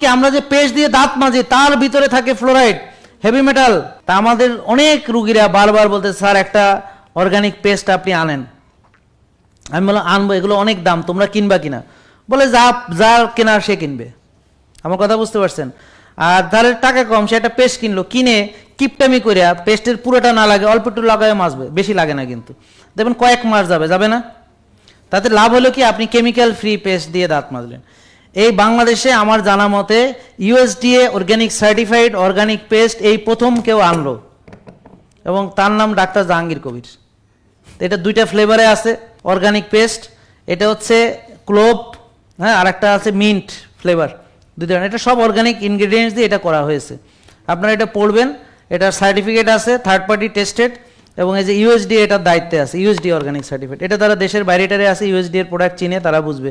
আমরা যে পেস্ট দিয়ে দাঁত মাজি, তার ভিতরে থাকে ফ্লোরাইড হেভি মেটাল তা আমাদের অনেক রুগীরা বারবার বলতে, স্যার, একটা অর্গানিক পেস্ট আপনি আনেন। আমি বললাম, আনব, এগুলো অনেক দাম, তোমরা কিনবা কিনা? বলে, যা যা কেনার সে কিনবে। আমার কথা বুঝতে পারছেন? আর যাদের টাকা কম, সে একটা পেস্ট কিনলো, কিনে কিপটামি করে পেস্টের পুরোটা না লাগে, অল্প একটু লাগায় মাসবে বেশি লাগে না কিন্তু। দেখবেন কয়েক মাস যাবে যাবে না? তাতে লাভ হলো কি, আপনি কেমিক্যাল ফ্রি পেস্ট দিয়ে দাঁত মাজলেন। এই বাংলাদেশে আমার জানা মতে USDA organic certified organic pest এই প্রথম কেউ আনলো। এবং তার নাম ডাক্তার জাহাঙ্গীর কবির। এটা দুইটা ফ্লেভারে আছে, অর্গানিক পেস্ট, এটা হচ্ছে ক্লোভ হ্যাঁ আর একটা আছে মিন্ট ফ্লেভার দুই ধরনের এটা সব অর্গানিক ইনগ্রিডিয়েন্টস দিয়ে এটা করা হয়েছে। আপনারা এটা পড়বেন, এটার সার্টিফিকেট আছে থার্ড পার্টি টেস্টেড এবং এই যে ইউএসডি এটার দায়িত্বে আছে ইউএসডি অর্গানিক সার্টিফিকেট এটা তারা দেশের বাইরেটারে আছে ইউএসডি এর প্রোডাক্ট চিনে তারা বুঝবে।